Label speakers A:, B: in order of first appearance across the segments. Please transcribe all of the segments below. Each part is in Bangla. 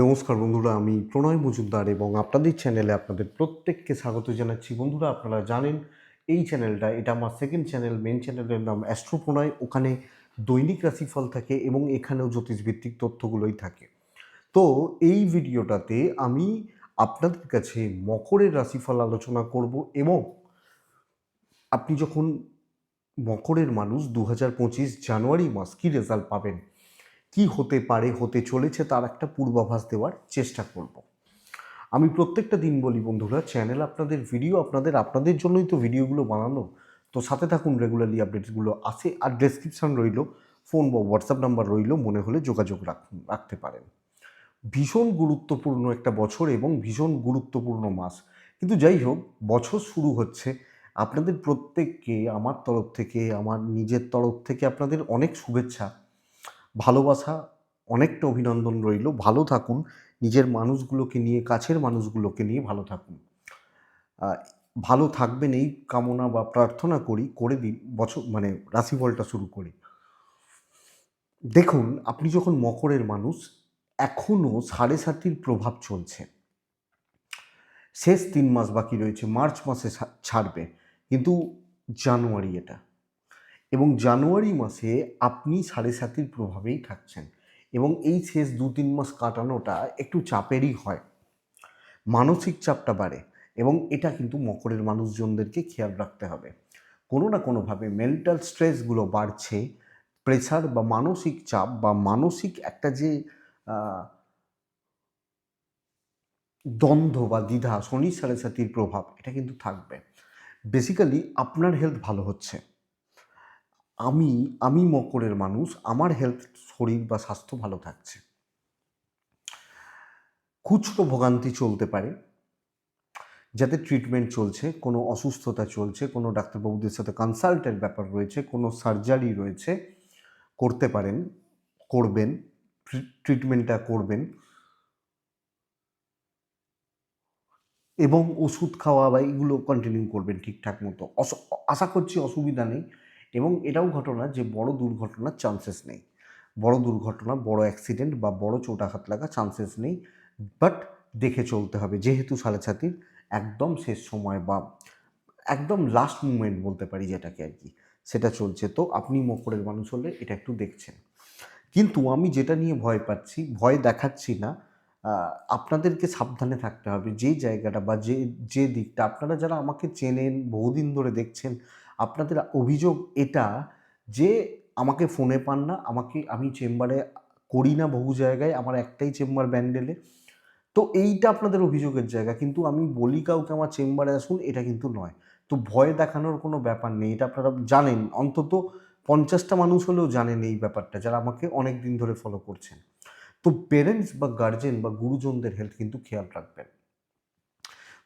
A: নমস্কার বন্ধুরা, আমি প্রণয় মজুমদার এবং আপনাদের চ্যানেলে আপনাদের প্রত্যেককে স্বাগত জানাচ্ছি। বন্ধুরা, আপনারা জানেন, এই চ্যানেলটা এটা আমার সেকেন্ড চ্যানেল মেন চ্যানেলের নাম অ্যাস্ট্রো প্রণয় ওখানে দৈনিক রাশিফল থাকে এবং এখানেও জ্যোতিষভিত্তিক তথ্যগুলোই থাকে। তো এই ভিডিওটাতে আমি আপনাদের কাছে মকরের রাশিফল আলোচনা করব এবং আপনি যখন মকরের মানুষ দু হাজার পঁচিশ জানুয়ারি মাস কী রেজাল্ট পাবেন কি হতে পারে, হতে চলেছে তার একটা পূর্বাভাস দেওয়ার চেষ্টা করব। আমি প্রত্যেকটা দিন বলি বন্ধুরা চ্যানেল আপনাদের ভিডিও আপনাদের আপনাদের জন্যই তো ভিডিওগুলো বানানো। তো সাথে থাকুন রেগুলারলি আপডেটসগুলো আসে আর ডেসক্রিপশান রইল ফোন বা হোয়াটসঅ্যাপ নাম্বার রইল, মনে হলে যোগাযোগ রাখুন রাখতে পারেন। ভীষণ গুরুত্বপূর্ণ একটা বছর এবং ভীষণ গুরুত্বপূর্ণ মাস। কিন্তু যাই হোক, বছর শুরু হচ্ছে। আপনাদের প্রত্যেককে, আমার তরফ থেকে, আমার নিজের তরফ থেকে আপনাদের অনেক শুভেচ্ছা। ভালোবাসা, অনেকটা অভিনন্দন রইল। ভালো থাকুন। নিজের মানুষগুলোকে নিয়ে, কাছের মানুষগুলোকে নিয়ে ভালো থাকুন। ভালো থাকবেন এই কামনা বা প্রার্থনা করি, করে দিন, বছর মানে রাশিফলটা শুরু করি। দেখুন, আপনি যখন মকরের মানুষ এখনও সাড়ে সাতির প্রভাব চলছে। শেষ তিন মাস বাকি রয়েছে, মার্চ মাসে ছাড়বে। কিন্তু জানুয়ারি এটা। এবং জানুয়ারি মাসে আপনি সাড়ে সাতির প্রভাবেই থাকছেন এবং এই শেষ দু তিন মাস কাটানোটা একটু চাপেরই হয়। মানসিক চাপটা বাড়ে এবং এটা কিন্তু মকরের মানুষজনদেরকে খেয়াল রাখতে হবে। কোনো না কোনোভাবে মেন্টাল স্ট্রেসগুলো বাড়ছে প্রেশার বা মানসিক চাপ বা মানসিক একটা যে দ্বন্দ্ব বা দ্বিধা শনি সাড়ে সাতির প্রভাব এটা কিন্তু থাকবে। বেসিক্যালি আপনার হেলথ ভালো হচ্ছে। আমি আমি মকরের মানুষ, আমার হেলথ শরীর বা স্বাস্থ্য ভালো থাকছে। খুচরো ভোগান্তি চলতে পারে। যাতে ট্রিটমেন্ট চলছে, কোনো অসুস্থতা চলছে, কোনো ডাক্তারবাবুদের সাথে কনসাল্টের ব্যাপার রয়েছে, কোনো সার্জারি রয়েছে, করতে পারেন, করবেন ট্রিটমেন্টটা করবেন। এবং ওষুধ খাওয়া বা এগুলো কন্টিনিউ করবেন ঠিকঠাক মতো। আশা করছি অসুবিধা নেই। এবং এটাও ঘটনা যে বড় দুর্ঘটনার চান্সেস নেই। বড় দুর্ঘটনা, বড় অ্যাক্সিডেন্ট বা বড় চোটাঘাত লাগা চান্সেস নেই বাট দেখে চলতে হবে। যেহেতু ছাতির একদম শেষ সময় বা একদম লাস্ট মুমেন্ট বলতে পারি যেটাকে আর কি, সেটা চলছে। তো আপনি মকরের মানুষ হলে এটা একটু দেখছেন। কিন্তু আমি যেটা নিয়ে ভয় পাচ্ছি, ভয় দেখাচ্ছি না আপনাদেরকে সাবধানে থাকতে হবে। যে জায়গাটা বা যে যে দিকটা, আপনারা যারা আমাকে চেনেন, বহুদিন ধরে দেখছেন আপনাদের অভিযোগ এটা যে আমাকে ফোনে পান না, আমাকে আমি চেম্বারে করি না বহু জায়গায়, আমার একটাই চেম্বার ব্যান্ডেলে। তো এইটা আপনাদের অভিযোগের জায়গা, কিন্তু আমি বলি কাউকে আমার চেম্বারে আসুন, এটা কিন্তু নয়। তো ভয় দেখানোর কোনো ব্যাপার নেই, এটা আপনারা জানেন। অন্তত পঞ্চাশটা মানুষ হলেও জানেন এই ব্যাপারটা, যারা আমাকে অনেক দিন ধরে ফলো করছেন। তো পেরেন্টস বা গার্জেন বা গুরুজনদের হেলথ কিন্তু খেয়াল রাখবেন।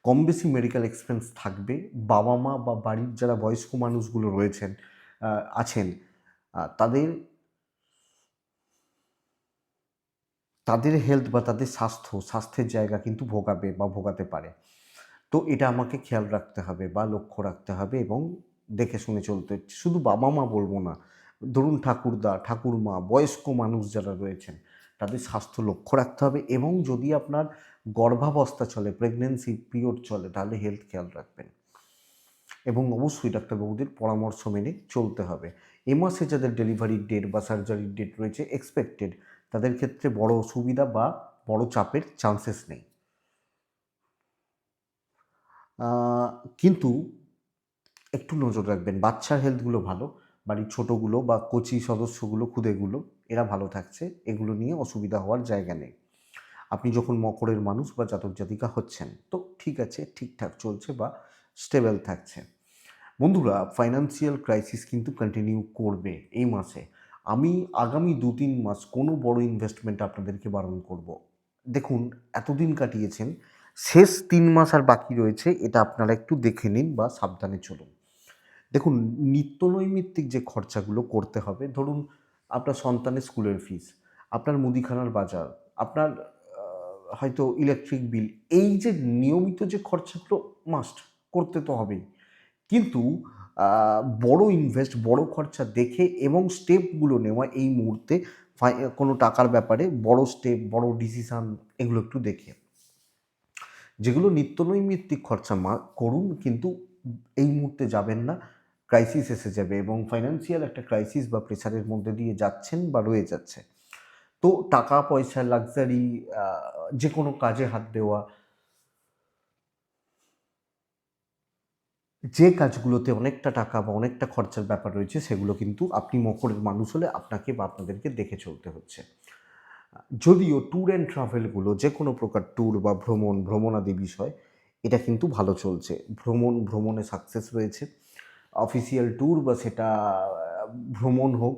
A: কম বেশি মেডিকেল এক্সপেন্স থাকবে বাবা মা বা বাড়ির যারা বয়স্ক মানুষগুলো রয়েছেন আছেন তাদের তাদের হেলথ বা তাদের স্বাস্থ্য, স্বাস্থ্যের জায়গা কিন্তু ভোগাবে বা ভোগাতে পারে তো এটা আমাকে খেয়াল রাখতে হবে বা লক্ষ্য রাখতে হবে এবং দেখে শুনে চলতে। শুধু বাবা মা বলব না, ধরুন ঠাকুরদা, ঠাকুরমা, বয়স্ক মানুষ যারা রয়েছেন, তাদের স্বাস্থ্য লক্ষ্য রাখতে হবে এবং যদি আপনার গর্ভাবস্থা চলে প্রেগনেন্সি পিরিয়ড চলে, তাহলে হেলথ খেয়াল রাখবেন। এবং অবশ্যই ডাক্তারবাবুদের পরামর্শ মেনে চলতে হবে। এ মাসে যাদের ডেলিভারির ডেট বা সার্জারির ডেট রয়েছে এক্সপেক্টেড তাদের ক্ষেত্রে বড় অসুবিধা বা বড় চাপের চান্সেস নেই। কিন্তু একটু নজর রাখবেন, বাচ্চার হেলথগুলো ভালো, বাড়ির ছোটোগুলো বা কোচি সদস্যগুলো, খুদেগুলো, এরা ভালো থাকছে, এগুলো নিয়ে অসুবিধা হওয়ার জায়গা নেই। আপনি যখন মকরের মানুষ বা জাতক জাতিকা হচ্ছেন, তো ঠিক আছে, ঠিকঠাক চলছে বা স্টেবল থাকছে। বন্ধুরা ফাইন্যান্সিয়াল ক্রাইসিস কিন্তু কন্টিনিউ করবে এই মাসে। আমি আগামী দু তিন মাস কোনো বড় ইনভেস্টমেন্ট আপনাদেরকে বারণ করব। দেখুন, এতদিন কাটিয়েছেন, শেষ তিন মাস আর বাকি রয়েছে, এটা আপনারা একটু দেখে নিন বা সাবধানে চলুন। দেখুন নিত্য নৈমিত্তিক যে খরচাগুলো করতে হবে, ধরুন আপনার সন্তানের স্কুলের ফিস আপনার মুদিখানার বাজার, আপনার হয়তো ইলেকট্রিক বিল এই যে নিয়মিত যে খরচাগুলো মাস্ট করতে তো হবেই। কিন্তু বড় ইনভেস্ট বড় খরচা দেখে এবং স্টেপগুলো নেওয়া এই মুহূর্তে কোনো টাকার ব্যাপারে বড় স্টেপ বড় ডিসিশান এগুলো একটু দেখে। যেগুলো নিত্যনৈমিত্তিক খরচা মা, করুন কিন্তু এই মুহূর্তে যাবেন না ক্রাইসিস এসে যাবে এবং ফাইন্যান্সিয়াল একটা ক্রাইসিস বা প্রেশারের মধ্যে দিয়ে যাচ্ছেন বা রয়ে যাচ্ছে। তো টাকা পয়সা লাক্সারি যে কোনো কাজে হাত দেওয়া। যে কাজগুলোতে অনেকটা টাকা বা অনেকটা খরচার ব্যাপার রয়েছে, সেগুলো কিন্তু আপনি মকরের মানুষ হলে আপনাকে বা আপনাদেরকে দেখে চলতে হচ্ছে। যদিও ট্যুর অ্যান্ড ট্রাভেলগুলো যে কোনো প্রকার ট্যুর বা ভ্রমণ, ভ্রমণাদি বিষয়, এটা কিন্তু ভালো চলছে। ভ্রমণ, ভ্রমণে সাকসেস রয়েছে। অফিসিয়াল ট্যুর বা সেটা ভ্রমণ হোক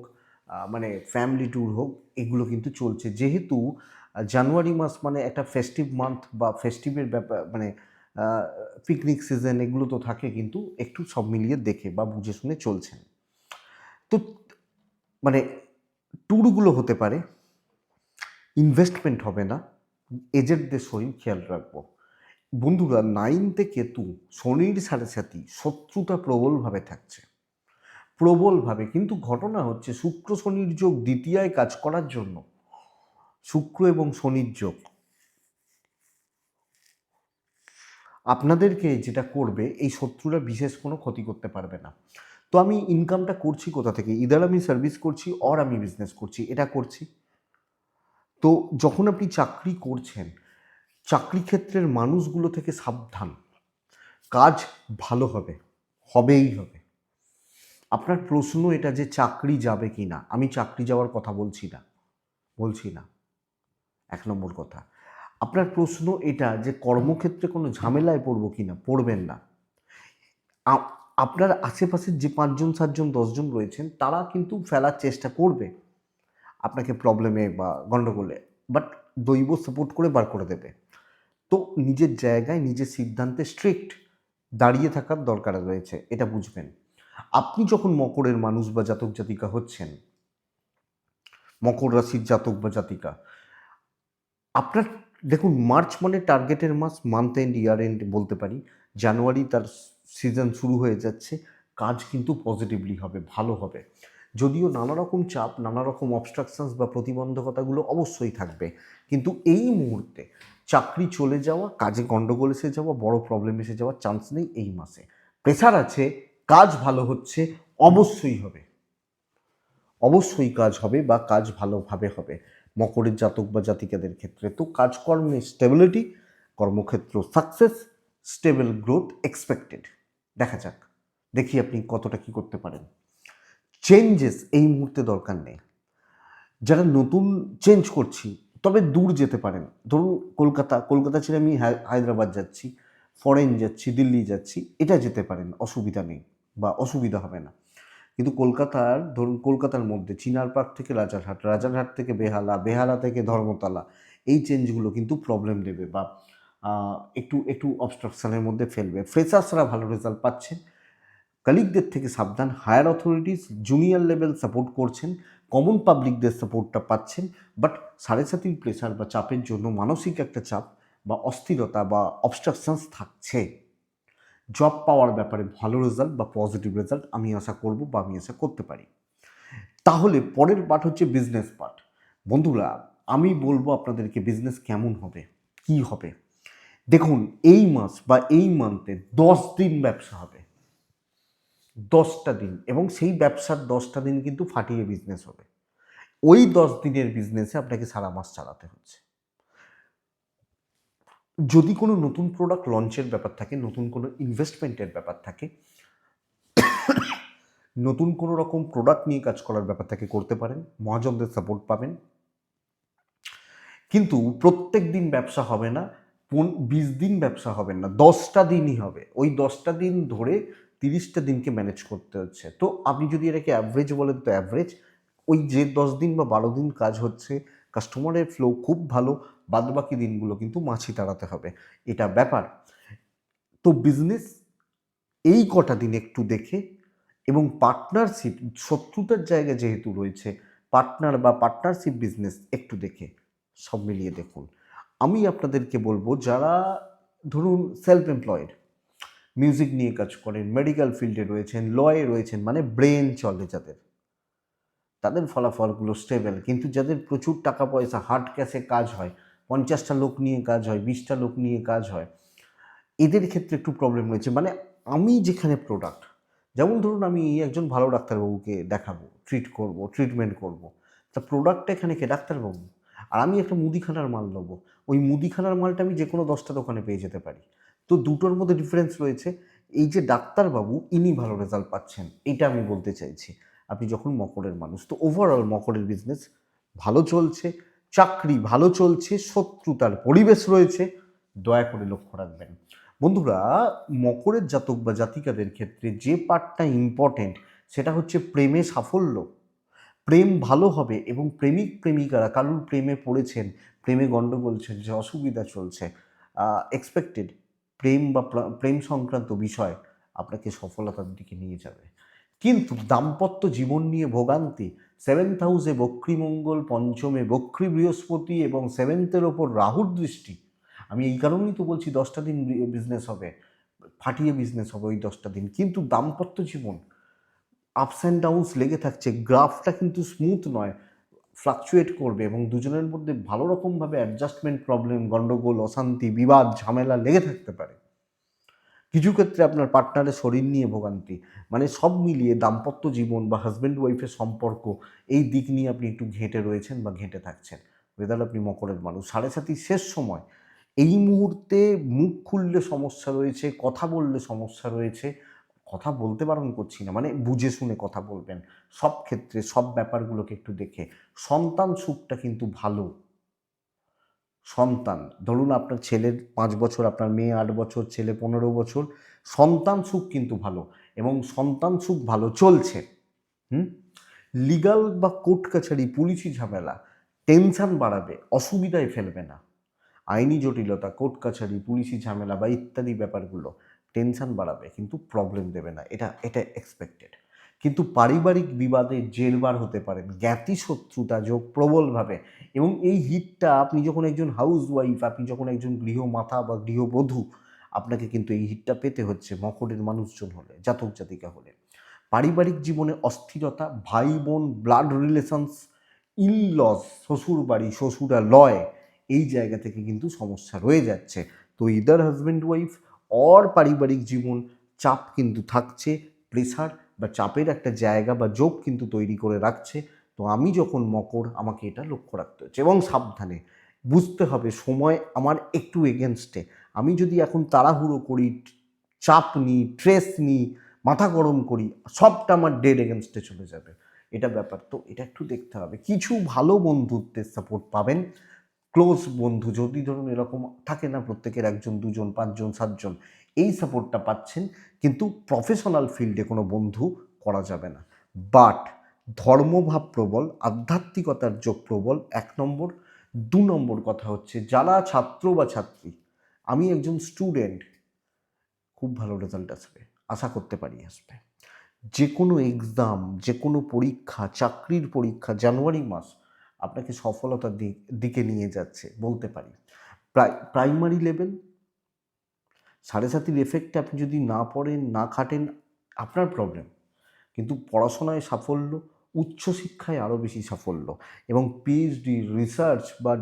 A: মানে ফ্যামিলি ট্যুর হোক, এগুলো কিন্তু চলছে। যেহেতু জানুয়ারি মাস মানে একটা ফেস্টিভ মান্থ বা ফেস্টিভের ব্যাপার মানে পিকনিক সিজন এগুলো তো থাকে কিন্তু একটু সব মিলিয়ে দেখে বা বুঝে শুনে চলছেন তো মানে ট্যুরগুলো হতে পারে ইনভেস্টমেন্ট হবে না এজেন্টদের শরীর খেয়াল রাখব। বন্ধুরা নাইনতে কেতু, শনির সাড়ে সাথী শত্রুতা প্রবলভাবে থাকছে। প্রবলভাবে, কিন্তু ঘটনা হচ্ছে শুক্র শনির যোগ দ্বিতীয়ায় কাজ করার জন্য। শুক্র এবং শনির যোগ। আপনাদেরকে যেটা করবে, এই শত্রুরা বিশেষ কোনো ক্ষতি করতে পারবে না। তো আমি ইনকামটা করছি কোথা থেকে? ইদার আমি সার্ভিস করছি অর আমি বিজনেস করছি, এটা করছি। তো যখন আপনি চাকরি করছেন, চাকরি ক্ষেত্রের মানুষগুলো থেকে সাবধান। কাজ ভালো হবে, হবেই হবে। আপনার প্রশ্ন এটা যে চাকরি যাবে কি না? আমি চাকরি যাওয়ার কথা বলছি না। বলছি না। এক নম্বর কথা। আপনার প্রশ্ন এটা যে কর্মক্ষেত্রে কোনো ঝামেলায় পড়ব কি না? পড়বেন না। আপনার আশেপাশের যে পাঁচজন, সাতজন, দশজন রয়েছেন, তারা কিন্তু ফেলার চেষ্টা করবে। আপনাকে প্রবলেমে বা গণ্ডগোলে বাট দৈব সাপোর্ট করে বার করে দেবে। তো নিজের জায়গায়, নিজের সিদ্ধান্তে স্ট্রিক্ট দাঁড়িয়ে থাকার দরকার রয়েছে, এটা বুঝবেন। আপনি যখন মকরের মানুষ বা জাতক জাতিকা হচ্ছেন, মকর রাশির জাতক বা জাতিকা, আপনার, দেখুন, মার্চ মানে টার্গেটের মাস মান্থ এন্ড ইয়ার এন্ড বলতে পারি। জানুয়ারি তার সিজন শুরু হয়ে যাচ্ছে, কাজ কিন্তু পজিটিভলি হবে, ভালো হবে। যদিও নানা রকম চাপ, নানা রকম অবস্ট্রাকশনস বা প্রতিবন্ধকতাগুলো অবশ্যই থাকবে। কিন্তু এই মুহূর্তে চাকরি চলে যাওয়া, কাজে গণ্ডগোল এসে যাওয়া, বড় প্রবলেম এসে যাওয়ার চান্স নেই এই মাসে। প্রেশার আছে কাজ ভালো হচ্ছে, অবশ্যই হবে। অবশ্যই কাজ হবে বা কাজ ভালোভাবে হবে। মকরের জাতক বা জাতিকাদের ক্ষেত্রে তো কাজকর্মে স্টেবিলিটি কর্মক্ষেত্র সাকসেস স্টেবল গ্রোথ এক্সপেক্টেড দেখা যাক, দেখি আপনি কতটা কি করতে পারেন। চেঞ্জেস এই মুহূর্তে দরকার নেই। যারা নতুন চেঞ্জ করছি, তবে দূর যেতে পারেন। ধরুন কলকাতা কলকাতা ছেড়ে আমি হায়- হায়দ্রাবাদ যাচ্ছি ফরেন যাচ্ছি, দিল্লি যাচ্ছি, এটা যেতে পারেন, অসুবিধা নেই। বা অসুবিধা হবে না। কিন্তু কলকাতার, ধরুন কলকাতার মধ্যে, চিনার পার্ক থেকে রাজারহাট রাজারহাট থেকে বেহালা বেহালা থেকে ধর্মতলা, এই চেঞ্জগুলো কিন্তু প্রবলেম দেবে বা একটু একটু অবস্ট্রাকশনের মধ্যে ফেলবে। ফ্রেশার্সরা ভালো রেজাল্ট পাচ্ছেন। কালিকদের থেকে সাবধান। Higher authorities junior level support করছেন। কমন পাবলিকদের সাপোর্টটা পাচ্ছেন। বাট সাড়ে সাতির প্রেশার বা চাপের জন্য মানসিক একটা চাপ বা অস্থিরতা বা অবস্ট্রাকশনস থাকছে। জব পাওয়ার ব্যাপারে ভালো রেজাল্ট বা পজিটিভ রেজাল্ট আমি আশা করব বা আমি আশা করতে পারি। তাহলে পরের পার্ট হচ্ছে বিজনেস পার্ট বন্ধুরা, আমি বলব আপনাদেরকে বিজনেস কেমন হবে, কি হবে? দেখুন, এই মাস বা এই মান্থে দশ দিন ব্যবসা হবে। দশটা দিন এবং সেই ব্যবসার দশটা দিন কিন্তু ফাটিয়ে বিজনেস হবে। ওই দশ দিনের বিজনেসে আপনাকে সারা মাস চালাতে হচ্ছে। যদি কোনো নতুন প্রোডাক্ট লঞ্চের ব্যাপার থাকে, নতুন কোনো ইনভেস্টমেন্টের ব্যাপার থাকে, নতুন কোনো রকম প্রোডাক্ট নিয়ে কাজ করার ব্যাপার থাকে, করতে পারেন, মহাজনদের সাপোর্ট পাবেন। কিন্তু প্রত্যেক দিন ব্যবসা হবে না বিশ দিন ব্যবসা হবে না, দশটা দিনই হবে। ওই দশটা দিন ধরে তিরিশটা দিনকে ম্যানেজ করতে হচ্ছে। তো আপনি যদি এটাকে অ্যাভারেজ বলেন, তো অ্যাভারেজ ওই যে দশ দিন বা বারো দিন কাজ হচ্ছে কাস্টমারের ফ্লো খুব ভালো বাদবাকি দিনগুলো কিন্তু মাছি তাড়াতে হবে। এটা ব্যাপার। তো বিজনেস এই কটা দিন একটু দেখে এবং পার্টনারশিপ শত্রুতার জায়গা যেহেতু রয়েছে পার্টনার বা পার্টনারশিপ বিজনেস একটু দেখে, সব মিলিয়ে দেখুন। আমি আপনাদেরকে বলব, যারা ধরুন সেলফ এমপ্লয়েড মিউজিক নিয়ে কাজ করেন মেডিকেল ফিল্ডে রয়েছেন লয়ে রয়েছেন মানে ব্রেন চলে যাদের। তাদের ফলাফলগুলো স্টেবল কিন্তু যাদের প্রচুর টাকা পয়সা হার্ড ক্যাশে কাজ হয় পঞ্চাশটা লোক নিয়ে কাজ হয়, বিশটা লোক নিয়ে কাজ হয়। এদের ক্ষেত্রে একটু প্রবলেম রয়েছে। মানে আমি যেখানে প্রোডাক্ট যেমন ধরুন আমি একজন ভালো ডাক্তারবাবুকে দেখাবো ট্রিট করব ট্রিটমেন্ট করব। তা প্রোডাক্টটা এখানে কে? ডাক্তারবাবু। আর আমি একটা মুদিখানার মাল নেব। ওই মুদিখানার মালটা আমি যে কোনো দশটা দোকানে পেয়ে যেতে পারি। তো দুটোর মধ্যে ডিফারেন্স রয়েছে। এই যে ডাক্তারবাবু, ইনি ভালো রেজাল্ট পাচ্ছেন, এটা আমি বলতে চাইছি। আপনি যখন মকরের মানুষ, তো ওভারঅল মকরের বিজনেস ভালো চলছে। চাকরি ভালো চলছে, শত্রুতার পরিবেশ রয়েছে, দয়া করে লক্ষ্য রাখবেন। বন্ধুরা, মকরের জাতক বা জাতিকাদের ক্ষেত্রে যে পার্টটা ইম্পর্টেন্ট সেটা হচ্ছে প্রেমে সাফল্য। প্রেম ভালো হবে এবং প্রেমিক প্রেমিকারা কারুর প্রেমে পড়েছেন, প্রেমে গণ্ডগোল চলছে অসুবিধা চলছে এক্সপেক্টেড প্রেম বা প্রা- প্রেম সংক্রান্ত বিষয় আপনাকে সফলতার দিকে নিয়ে যাবে। কিন্তু দাম্পত্য জীবন নিয়ে ভোগান্তি সেভেন্থ হাউসে বক্রীমঙ্গল পঞ্চমে বক্রী বৃহস্পতি এবং সেভেন্থের ওপর রাহুর দৃষ্টি। আমি এই কারণেই তো বলছি দশটা দিন বিজনেস হবে, ফাটিয়ে বিজনেস হবে ওই দশটা দিন। কিন্তু দাম্পত্য জীবন আপস অ্যান্ড ডাউনস লেগে থাকছে, গ্রাফটা কিন্তু স্মুথ নয় ফ্লাকচুয়েট করবে এবং দুজনের মধ্যে ভালো রকমভাবে অ্যাডজাস্টমেন্ট প্রবলেম গণ্ডগোল, অশান্তি, বিবাদ, ঝামেলা লেগে থাকতে পারে। কিছু ক্ষেত্রে আপনার পার্টনারের শরীর নিয়ে ভোগান্তি। মানে সব মিলিয়ে দাম্পত্য জীবন বা হাজব্যান্ড ওয়াইফের সম্পর্ক, এই দিক নিয়ে আপনি একটু ঘেঁটে রয়েছেন বা ঘেঁটে থাকছেন। ওয়েদার আপনি মকরের মানুষ। সাড়ে সাথী শেষ সময়। এই মুহূর্তে মুখ খুললে সমস্যা রয়েছে, কথা বললে সমস্যা রয়েছে। কথা বলতে বারণ করছি না মানে বুঝে শুনে কথা বলবেন। সব ক্ষেত্রে সব ব্যাপারগুলোকে একটু দেখে। সন্তান সুখটা কিন্তু ভালো। সন্তান। ধরুন আপনার ছেলের পাঁচ বছর, আপনার মেয়ে আট বছর, ছেলে পনেরো বছর, সন্তান সুখ কিন্তু ভালো এবং সন্তান সুখ ভালো চলছে। হুম? লিগাল বা কোর্ট কাছারি, পুলিশি ঝামেলা, টেনশন বাড়াবে, অসুবিধায় ফেলবে না। আইনি জটিলতা, কোর্ট কাছারি, পুলিশি ঝামেলা বা ইত্যাদি ব্যাপারগুলো টেনশন বাড়াবে কিন্তু প্রবলেম দেবে না। এটা এটা এক্সপেক্টেড কিন্তু পারিবারিক বিবাদে জেরবার হতে পারেন জ্ঞাতি শত্রুতা যোগ প্রবলভাবে এবং এই হিটটা আপনি যখন একজন হাউস ওয়াইফ আপনি যখন একজন গৃহমাতা বা গৃহবধূ আপনাকে কিন্তু এই হিটটা পেতে হচ্ছে মকরের মানুষজন হলে, জাতক জাতিকা হলে। পারিবারিক জীবনে অস্থিরতা ভাই বোন ব্লাড রিলেশনস ইনলস শ্বশুর বাড়ি শ্বশুরা লয় এই জায়গা থেকে কিন্তু সমস্যা রয়ে যাচ্ছে। তো ইদার হাজব্যান্ড ওয়াইফ অর পারিবারিক জীবন, চাপ কিন্তু থাকছে প্রেশার বা চাপের একটা জায়গা বা যোগ কিন্তু তৈরি করে রাখছে। তো আমি যখন মকর, আমাকে এটা লক্ষ্য রাখতে হচ্ছে এবং সাবধানে। বুঝতে হবে, সময় আমার একটু এগেনস্টে আমি যদি এখন তাড়াহুড়ো করি, চাপ নিই ট্রেস নিই, মাথা গরম করি, সবটা আমার ডেড এগেনস্টে চলে যাবে। এটা ব্যাপার। তো এটা একটু দেখতে হবে। কিছু ভালো বন্ধুত্বের সাপোর্ট পাবেন। ক্লোজ বন্ধু, যদি ধরুন এরকম থাকে না প্রত্যেকের একজন, দুজন, পাঁচজন, সাতজন, এই সাপোর্টটা পাচ্ছেন। কিন্তু প্রফেশনাল ফিল্ডে কোনো বন্ধু করা যাবে না। বাট ধর্মভাব প্রবল, আধ্যাত্মিকতার যোগ প্রবল। এক নম্বর, দু নম্বর কথা হচ্ছে, যারা ছাত্র বা ছাত্রী, আমি একজন স্টুডেন্ট খুব ভালো রেজাল্ট আসবে, আশা করতে পারি আসবে। যে কোনো এক্সাম যে কোনো পরীক্ষা, চাকরির পরীক্ষা, জানুয়ারি মাস আপনাকে সফলতার দিকে নিয়ে যাচ্ছে, বলতে পারি। প্রাই প্রাইমারি লেভেল সাড়ে সাতির এফেক্টে আপনি যদি না পড়েন, না খাটেন, আপনার প্রবলেম কিন্তু পড়াশোনায় সাফল্য উচ্চশিক্ষায় আরও বেশি সাফল্য এবং পিএইচডি রিসার্চ বা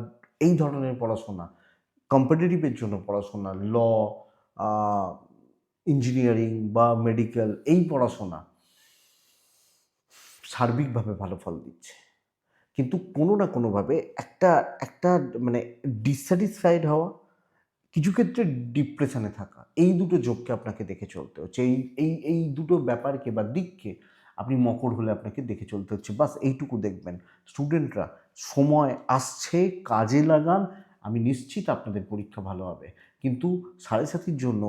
A: এই ধরনের পড়াশোনা কম্পিটিটিভের জন্য পড়াশোনা ল ইঞ্জিনিয়ারিং বা মেডিকেল এই পড়াশোনা সার্বিকভাবে ভালো ফল দিচ্ছে। কিন্তু কোনো না কোনোভাবে একটা একটা মানে ডিসস্যাটিসফাইড হওয়া, কিছু ক্ষেত্রে ডিপ্রেশনে থাকা, এই দুটো যোগকে আপনাকে দেখে চলতে হচ্ছে। এই এই এই দুটো ব্যাপারকে বা দিককে আপনি মকর হলে আপনাকে দেখে চলতে হচ্ছে। বাস এইটুকু দেখবেন। স্টুডেন্টরা, সময় আসছে, কাজে লাগান, আমি নিশ্চিত আপনাদের পরীক্ষা ভালো হবে। কিন্তু সাড়ে সাতির জন্য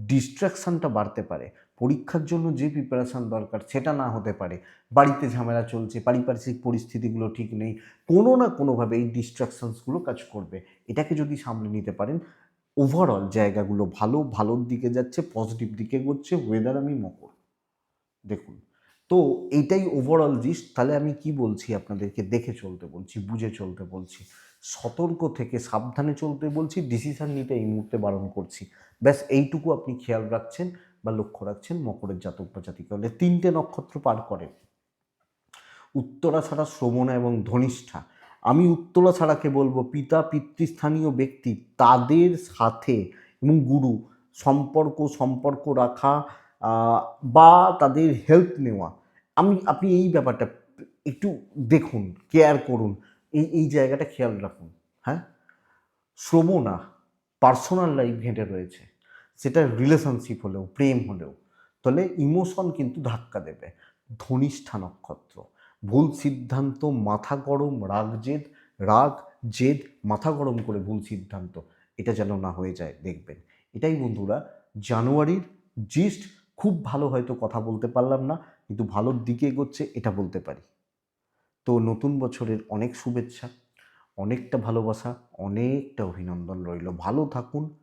A: ডিস্ট্রাকশানটা বাড়তে পারে। পরীক্ষার জন্য যে প্রিপারেশান দরকার, সেটা না হতে পারে। বাড়িতে ঝামেলা চলছে, পারিপার্শ্বিক পরিস্থিতিগুলো ঠিক নেই, কোনো না কোনোভাবে এই ডিস্ট্রাকশনসগুলো কাজ করবে। এটাকে যদি সামলে নিতে পারেন ওভারঅল জায়গাগুলো ভালো, ভালোর দিকে যাচ্ছে পজিটিভ দিকে এগোচ্ছে ওয়েদার আমি মকর। দেখুন। তো এইটাই ওভারঅল জিস তাহলে আমি কি বলছি আপনাদেরকে? দেখে চলতে বলছি, বুঝে চলতে বলছি। সতর্ক থেকে সাবধানে চলতে বলছি ডিসিশন নিতে এই মুহূর্তে বারণ করছি। ব্যাস, এইটুকু আপনি খেয়াল রাখছেন বা লক্ষ্য রাখছেন মকরের জাতক বা জাতিকা হলে। তিনটে নক্ষত্র পার করেন। উত্তরা ছাড়া শ্রবণা এবং ধনিষ্ঠা। আমি উত্তরা ছাড়াকে বলব, পিতা, পিতৃস্থানীয় ব্যক্তি, তাদের সাথে এবং গুরু, সম্পর্ক সম্পর্ক রাখা বা তাদের হেল্প নেওয়া। আমি, আপনি এই ব্যাপারটা একটু দেখুন কেয়ার করুন, এই এই জায়গাটা খেয়াল রাখুন হ্যাঁ? শ্রবণা পার্সোনাল লাইফ ঘেঁটে রয়েছে, সেটা রিলেশনশিপ হলেও, প্রেম হলেও, তাহলে ইমোশন কিন্তু ধাক্কা দেবে, ধনিষ্ঠা নক্ষত্র, ভুল সিদ্ধান্ত, মাথা গরম, রাগ জেদ রাগ, জেদ, মাথা গরম করে ভুল সিদ্ধান্ত, এটা যেন না হয়ে যায়, দেখবেন। এটাই বন্ধুরা, জানুয়ারির জিস্ট খুব ভালো হয়তো কথা বলতে পারলাম না কিন্তু ভালোর দিকে এগোচ্ছে, এটা বলতে পারি। তো নতুন বছরের অনেক শুভেচ্ছা, অনেকটা ভালোবাসা, অনেকটা অভিনন্দন রইল। ভালো থাকুন,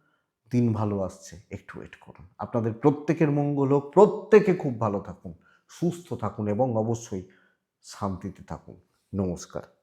A: দিন ভালো আসছে, একটু ওয়েট করুন। আপনাদের প্রত্যেকের মঙ্গল হোক, প্রত্যেকে খুব ভালো থাকুন, সুস্থ থাকুন এবং অবশ্যই শান্তিতে থাকুন। নমস্কার।